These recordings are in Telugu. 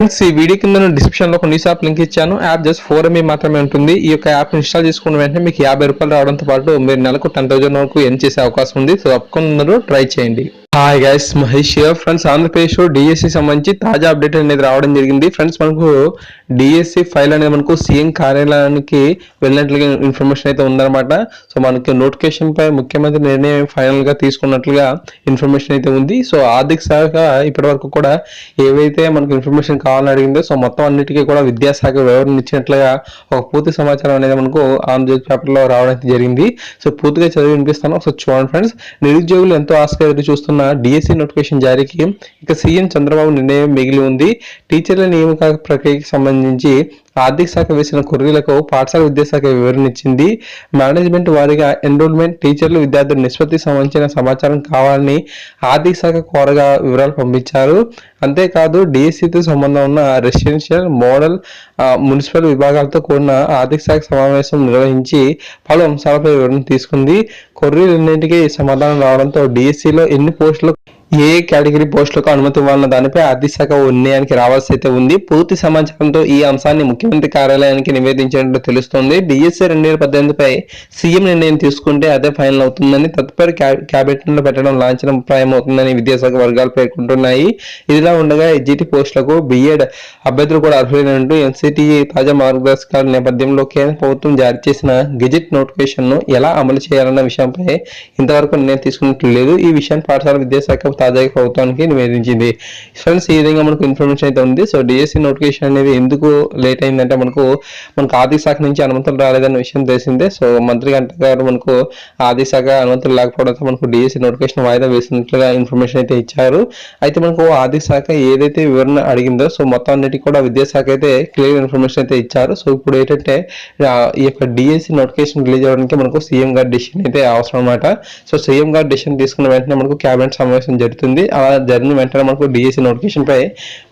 ఫ్రెండ్స్ ఈ వీడియో కింద డిస్క్రిప్షన్లో కొన్ని యాప్ లింక్ ఇచ్చాను. యాప్ జస్ట్ ఫోర్ ఎంబీ మాత్రమే ఉంటుంది. ఈ యొక్క యాప్ ఇన్స్టాల్ చేసుకున్న వెంటనే మీకు యాభై రూపాయలు రావడంతో పాటు మీరు నెలకు టెన్ థౌసండ్ వరకు ఎన్ చేసే అవకాశం ఉంది. సో తప్పకుండా ట్రై చేయండి. Hi guys Mahesh friends Andhra Pradesh DSC సంబంధించి తాజా అప్డేట్ అనేది రావడం జరిగింది. ఫ్రెండ్స్ మనకు డిఎస్సి ఫైల్ అనేది మనకు సీఎం కార్యాలయానికి వెళ్ళినట్లుగా ఇన్ఫర్మేషన్ అయితే ఉందన్నమాట. సో మనకి నోటిఫికేషన్ పై ముఖ్యమంత్రి నిర్ణయం ఫైనల్గా తీసుకున్నట్లుగా ఇన్ఫర్మేషన్ అయితే ఉంది. సో ఆర్థిక శాఖ ఇప్పటి వరకు కూడా ఏవైతే మనకు ఇన్ఫర్మేషన్ కావాలని అడిగిందో సో మొత్తం అన్నిటికీ కూడా విద్యాశాఖ వివరణ ఇచ్చినట్లుగా ఒక పూర్తి సమాచారం అనేది మనకు ఆంధ్రజ్యోతి పేపర్లో రావడం జరిగింది. సో పూర్తిగా చదివి వినిపిస్తాను సో చూడండి ఫ్రెండ్స్ నిరుద్యోగులు ఎంతో ఆసక్తిగా ఎదురు డిఎస్సి నోటిఫికేషన్ జారీకి ఇక సీఎం చంద్రబాబు నిర్ణయం మిగిలి ఉంది. టీచర్ల నియామక ప్రక్రియకి సంబంధించి ఆర్థిక శాఖ వేసిన కుర్రీలకు పాఠశాల విద్యాశాఖ వివరణ ఇచ్చింది మేనేజ్మెంట్ వారిగా ఎన్రోల్మెంట్ టీచర్లు విద్యార్థుల నిష్పత్తి సంబంధించిన సమాచారం కావాలని ఆర్థిక శాఖ కోరగా వివరాలు పంపించారు. అంతేకాదు డిఎస్సితో సంబంధం ఉన్న రెసిడెన్షియల్ మోడల్ మున్సిపల్ విభాగాలతో కూడిన ఆర్థిక శాఖ సమావేశం నిర్వహించి పలు అంశాలపై వివరణ తీసుకుంది. కొర్రీలన్నింటికీ సమాధానం రావడంతో డిఎస్సిలో ఎన్ని పోస్టులు ఏ కేటగిరీ పోస్టులకు అనుమతి ఇవ్వాలన్న దానిపై ఆర్థిక శాఖ ఓ నిర్ణయానికి రావాల్సి అయితే ఉంది. పూర్తి సమాచారంతో ఈ అంశాన్ని ముఖ్యమంత్రి కార్యాలయానికి నివేదించినట్లు తెలుస్తోంది. డిఎస్సీ రెండు వేల పద్దెనిమిదిపై సీఎం నిర్ణయం తీసుకుంటే అదే ఫైనల్ అవుతుందని తదుపరి క్యాబినెట్ పెట్టడం లాంఛనం ప్రాయం అవుతుందని విద్యాశాఖ వర్గాలు పేర్కొంటున్నాయి. ఇదిలా ఉండగా ఎడ్జిటి పోస్టులకు బిఎడ్ అభ్యర్థులు కూడా అర్హులైనట్టు ఎన్సిటిఈ తాజా మార్గదర్శకాల నేపథ్యంలో కేంద్ర ప్రభుత్వం జారీ చేసిన గెజిట్ నోటిఫికేషన్ను ఎలా అమలు చేయాలన్న విషయంపై ఇంతవరకు నిర్ణయం తీసుకున్నట్లు లేదు. ఈ విషయాన్ని పాఠశాల విద్యాశాఖ తాజాగా ప్రభుత్వానికి నివేదించింది. ఫ్రెండ్స్ ఈ విధంగా మనకు ఇన్ఫర్మేషన్ అయితే ఉంది. సో డిఎస్సి నోటిఫికేషన్ అనేది ఎందుకు లేట్ అయిందంటే మనకు మనకు ఆర్థిక శాఖ నుంచి అనుమతులు రాలేదన్న విషయం తెలిసిందే. సో మంత్రి గంట గారు మనకు ఆర్థిక శాఖ అనుమతులు లేకపోవడంతో మనకు డిఎస్సి నోటిఫికేషన్ వాయిదా వేసినట్లుగా ఇన్ఫర్మేషన్ అయితే ఇచ్చారు. అయితే మనకు ఆర్థిక శాఖ ఏదైతే వివరణ అడిగిందో సో మొత్తం అన్నిటికీ కూడా విద్యాశాఖ అయితే క్లియర్ ఇన్ఫర్మేషన్ అయితే ఇచ్చారు. సో ఇప్పుడు ఏంటంటే ఈ యొక్క డిఎస్సి నోటిఫికేషన్ రిలీజ్ అవ్వడానికి మనకు సీఎం గారి డిసిషన్ అయితే అవసరం అనమాట సో సీఎం గారి డిసిషన్ తీసుకున్న వెంటనే మనకు క్యాబినెట్ సమావేశం జరుగుతుంది అలా జరిగిన వెంటనే మనకు డిఎస్సి నోటిఫికేషన్ పై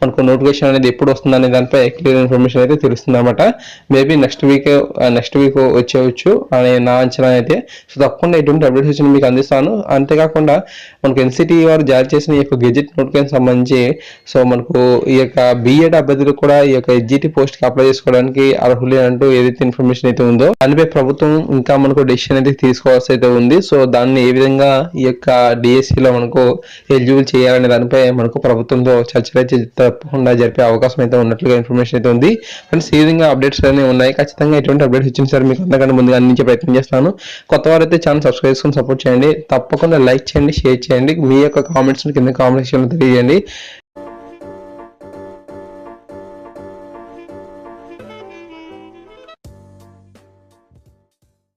మనకు నోటిఫికేషన్ అనేది ఎప్పుడు వస్తుంది అనే దానిపై క్లియర్ ఇన్ఫర్మేషన్ అయితే తెలుస్తుంది అనమాట maybe next week next week వచ్చేవచ్చు అనే నా అంచనా అయితే. సో తప్పకుండా ఎటువంటి అప్డేట్స్ వచ్చినా మీకు అందిస్తాను. అంతేకాకుండా మనకు ఎన్సిటి వారు జారీ చేసిన ఈ యొక్క గెజెట్ నోటిఫికేషన్ సంబంధించి సో మనకు ఈ యొక్క బిఎడ్ అభ్యర్థులు కూడా ఈ యొక్క ఎస్జిటి పోస్ట్కి అప్లై చేసుకోవడానికి అర్హులే అంటూ ఏదైతే ఇన్ఫర్మేషన్ అయితే ఉందో దానిపై ప్రభుత్వం ఇంకా మనకు డెసిషన్ అయితే తీసుకోవాల్సి అయితే ఉంది. సో దాన్ని ఏ విధంగా ఈ యొక్క డిఎస్సిలో మనకు ఎలిజిబుల్ చేయాలనే దానిపై మనకు ప్రభుత్వంతో చర్చలు అయితే తప్పకుండా జరిపే అవకాశం అయితే ఉన్నట్లుగా ఇన్ఫర్మేషన్ అయితే ఉంది. ఫ్రెండ్స్ ఈ విధంగా అప్డేట్స్ అనేవి ఉన్నాయి. ఖచ్చితంగా ఎటువంటి అప్డేట్స్ ఇచ్చిన సరే మీకు అంతకంటే ముందుగా అందించే ప్రయత్నం చేస్తాను. కొత్త వారైతే ఛానల్ సబ్స్క్రైబ్ చేసుకొని సపోర్ట్ చేయండి. తప్పకుండా లైక్ చేయండి షేర్ చేయండి. మీ యొక్క కామెంట్స్ కింద కామెంట్ సెక్షన్లో తెలియజేయండి.